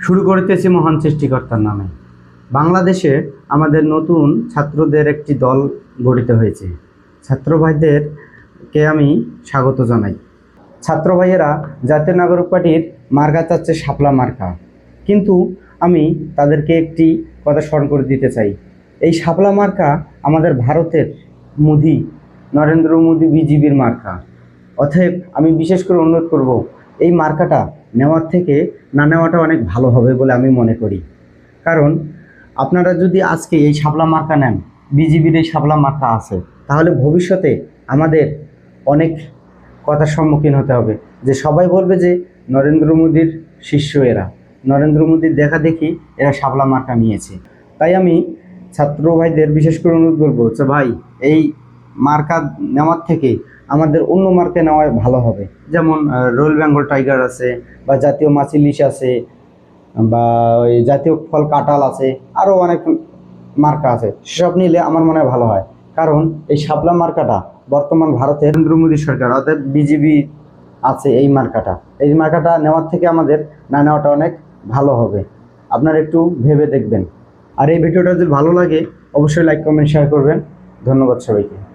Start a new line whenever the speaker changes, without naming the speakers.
শুরু করিতেছি মহান সৃষ্টিকর্তার নামে। বাংলাদেশে আমাদের নতুন ছাত্রদের একটি দল গঠিত হয়েছে। ছাত্র ভাইদেরকে আমি স্বাগত জানাই। ছাত্র ভাইয়েরা জাতীয় নাগরিক পার্টির মার্কা চাচ্ছে শাপলা মার্কা। কিন্তু আমি তাদেরকে একটি কথা স্মরণ করে দিতে চাই। এই শাপলা মার্কা আমাদের ভারতের মোদি, নরেন্দ্র মোদি বিজিবির মার্কা। অতএব আমি বিশেষ করে অনুরোধ করব, এই মার্কাটা নেওয়ার থেকে না নেওয়াটা অনেক ভালো হবে বলে আমি মনে করি। কারণ আপনারা যদি আজকে এই শাপলা মার্কা নেন, বিজিবির এই শাপলা মার্কা আছে, তাহলে ভবিষ্যতে আমাদের অনেক কথার সম্মুখীন হতে হবে। যে সবাই বলবে যে নরেন্দ্র মোদীর শিষ্য এরা, নরেন্দ্র মোদীর দেখা দেখি এরা শাপলা মার্কা নিয়েছে। তাই আমি ছাত্র ভাইদের বিশেষ করে অনুরোধ করব যে ভাই, এই মার্কা নেওয়ার থেকে আমাদের অন্য মার্কে নেওয়াই ভালো হবে। যেমন রয়্যাল বেঙ্গল টাইগার আছে বা জাতীয় মাছ ইলিশ আছে বা ওই জাতীয় ফল কাঁঠাল আছে আরও অনেক মার্কা আছে। সেসব নিলে আমার মনে হয় ভালো হয়। কারণ এই শাপলা মার্কাটা বর্তমান ভারতের নরেন্দ্র মোদী সরকার, অর্থাৎ বিজেপি আছে এই মার্কাটা। এই মার্কাটা নেওয়ার থেকে আমাদের না নেওয়াটা অনেক ভালো হবে। আপনারা একটু ভেবে দেখবেন। আর এই ভিডিওটা যদি ভালো লাগে, অবশ্যই লাইক কমেন্ট শেয়ার করবেন। ধন্যবাদ সবাইকে।